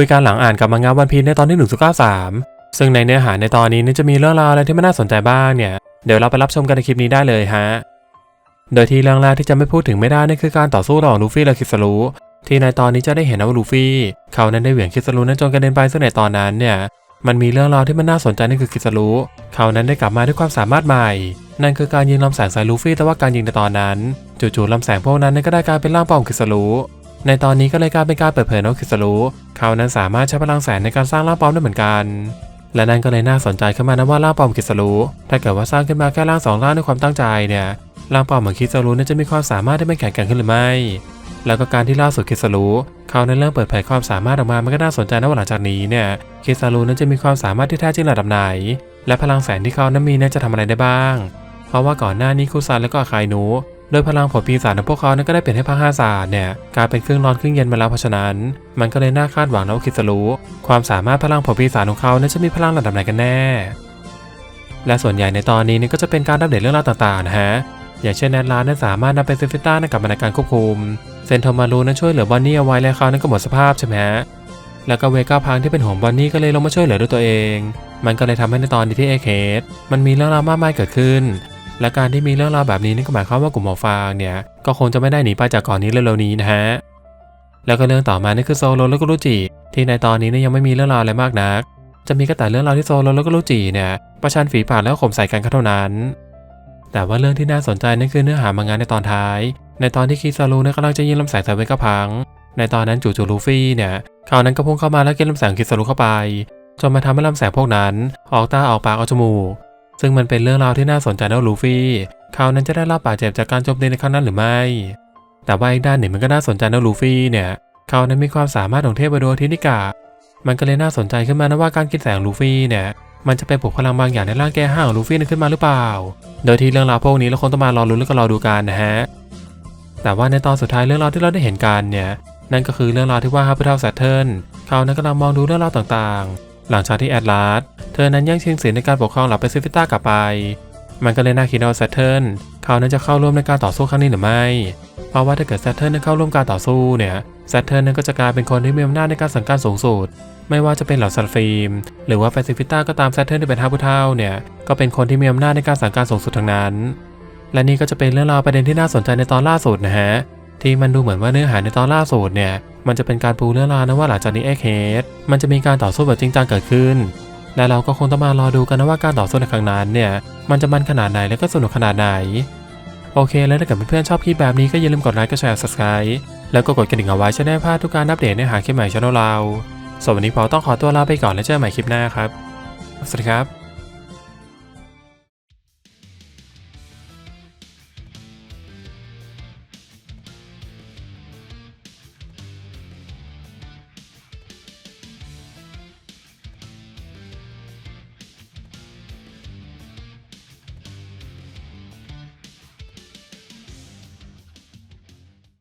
คุยกันหลังอ่านกับมังงะวันพีในตอนที่ 193 ซึ่งในเนื้อหาในตอนนี้จะมีเรื่องราวอะไรที่ไม่น่าสนใจบ้างเนี่ย เดี๋ยวเราไปรับชมกันในคลิปนี้ได้เลยฮะ โดยที่เรื่องแรกที่จะไม่พูดถึงไม่ได้นั่นคือการต่อสู้ระหว่างลูฟี่และคิสรุที่ในตอนนี้จะได้เห็นว่าลูฟี่เขานั้นได้เหวี่ยงคิสรุนั้นจนกระเด็นไปซึ่งในตอนนั้นเนี่ยมันมีเรื่องราวที่มันน่าสนใจนั่นคือคิสรุเขานั้นได้กลับมาด้วยความสามารถใหม่ นั่นคือการยิงลำแสงใส่ลูฟี่แต่ว่าการยิงในตอนนั้น จู่ๆลำแสงพวกนั้นก็ได้กลายเป็นร่างปลอมคิสรุในตอนนี้ก็เลยกลายเป็นการเปิดเผยนะว่าคิสรุ เขานั้นสามารถใช้พลังแสงในการสร้างร่างปลอมได้เหมือนกัน และนั่นก็เลยน่าสนใจขึ้นมานะว่าร่างปลอมคิสรุถ้าเกิดว่าสร้างขึ้นมาแค่ร่างสองร่างด้วยความตั้งใจเนี่ยร่างปลอมเหมือนคิสรุนั้นจะมีความสามารถที่ไม่แข็งแกร่งขึ้นหรือไม่ แล้วก็การที่ล่าสุดคิสรุเขานั้นเริ่มเปิดเผยความสามารถออกมามันก็น่าสนใจนะว่าหลังจากนี้เนี่ยคิสรุนั้นจะมีความสามารถที่แท้จริงระดับไหน และพลังแสงที่เขานั้นมีนั้นจะทำอะไรได้บ้าง เพราะว่าก่อนหน้านี้คุซันและก็อาคายนุ โดยพลังผลปีศาจของพวกเขานั้นก็ได้เปลี่ยนให้พระห้าศาสตร์เนี่ยกลายเป็นครึ่งร้อนครึ่งเย็นมาแล้วเพราะฉะนั้น มันก็เลยน่าคาดหวังนะว่าคิสรุความสามารถพลังผลปีศาจของเขานั้นจะมีพลังระดับไหนกันแน่ และส่วนใหญ่ในตอนนี้นี่ก็จะเป็นการอัปเดตเรื่องราวต่างๆนะฮะอย่างเช่นแนทลานั้นสามารถนำไปเซฟิต้านั้นกลับมาในการควบคุมเซนโทมารูนั้นช่วยเหลือบอนนี่เอาไว้และเขานั้นก็หมดสภาพใช่ไหมแล้วก็เวก้าพังที่เป็นห่วงบอนนี่ก็เลยลงมาช่วยเหลือด้วยตัวเอง มันก็เลยทำให้ในตอนนี้ที่เอเคสมันมีเรื่องราวมากมายเกิดขึ้น และการที่มีเรื่องราวแบบนี้นี่ก็หมายความว่ากลุ่มหมอฟางเนี่ยก็คงจะไม่ได้หนีไปจากก่อนนี้เร็วๆนี้นะฮะแล้วก็เรื่องต่อมานี่คือโซโลแล้วก็รูจิที่ในตอนนี้เนี่ยยังไม่มีเรื่องราวอะไรมากนัก จะมีก็แต่เรื่องราวที่โซโลแล้วก็รูจิเนี่ยประชันฝีปากแล้วก็ข่มใส่กันก็เท่านั้น แต่ว่าเรื่องที่น่าสนใจนั่นคือเนื้อหามังงะในตอนท้าย ในตอนที่คิซารุเนี่ยกำลังจะยิงลำแสงใส่เวกพัง ในตอนนั้นจู่ๆลูฟี่เนี่ยเขานั้นก็พุ่งเข้ามาแล้วก็บลำแสงคิซารุเข้าไปจนมาทำให้ลำแสงพวกนั้น ออกตาออกปากออกจมูก ซึ่งมันเป็นเรื่องราวที่น่าสนใจนะว่าลูฟี่เขานั้นจะได้รับบาดเจ็บจากการโจมตีในครั้งนั้นหรือไม่ แต่ว่าอีกด้านหนึ่งมันก็น่าสนใจนะลูฟี่เนี่ยเขานั้นมีความสามารถของเทพบดวทินิกะ มันก็เลยน่าสนใจขึ้นมานะว่าการกินแสงลูฟี่เนี่ยมันจะไปปลุกพลังบางอย่างในร่างแก้ห้าของลูฟี่นั้นขึ้นมาหรือเปล่า โดยที่เรื่องราวพวกนี้เราคงต้องมารอรุ้นแล้วก็รอดูกันนะฮะ แต่ว่าในตอนสุดท้ายเรื่องราวที่เราได้เห็นกันเนี่ยนั่นก็คือเรื่องราวที่ว่าฮับเบิลแซตเทิลเขานั้นกำลังมองดูเรื่องราวต่างๆ หลังจากที่แอดลาสเธอนั้นแย่งชิงสินในการปกครองเหล่าเปซิฟิต้ากลับไป มันก็เลยน่าคิดว่าแซตเทิลเขานั้นจะเข้าร่วมในการต่อสู้ครั้งนี้หรือไม่ เพราะว่าถ้าเกิดแซตเทิลนั้นเข้าร่วมการต่อสู้เนี่ยแซตเทิลนั้นก็จะกลายเป็นคนที่มีอำนาจในการสั่งการสูงสุด ไม่ว่าจะเป็นเหล่าซาลฟิล์มหรือว่าแปซิฟิต้าก็ตามแซตเทิลที่เป็นฮาผู้เท่าเนี่ยก็เป็นคนที่มีอำนาจในการสั่งการสูงสุดทั้งนั้น และนี่ก็จะเป็นเรื่องราวประเด็นที่น่าสนใจในตอนล่าสุดนะฮะที่มันดูเหมือนว่าเนื้อหาในตอนล่าสุดเนี่ย มันจะเป็นการปูเรื่องราวนะว่าหลังจากนี้เอ็กเฮดมันจะมีการต่อสู้แบบจริงจังเกิดขึ้น และเราก็คงต้องมารอดูกันนะว่าการต่อสู้ในครั้งนั้นเนี่ยมันจะมันขนาดไหนและก็สนุกขนาดไหน โอเค แล้วถ้าเกิดเพื่อนๆชอบคลิปแบบนี้ก็อย่าลืมกดไลค์กดแชร์ subscribe แล้วก็กดกระดิ่งเอาไว้จะได้พลาดทุกการอัปเดตเนื้อหาคลิปใหม่ช่องเราส่วนวันนี้พอต้องขอตัวลาไปก่อนแล้วเจอกันใหม่คลิปหน้าครับ สวัสดีครับ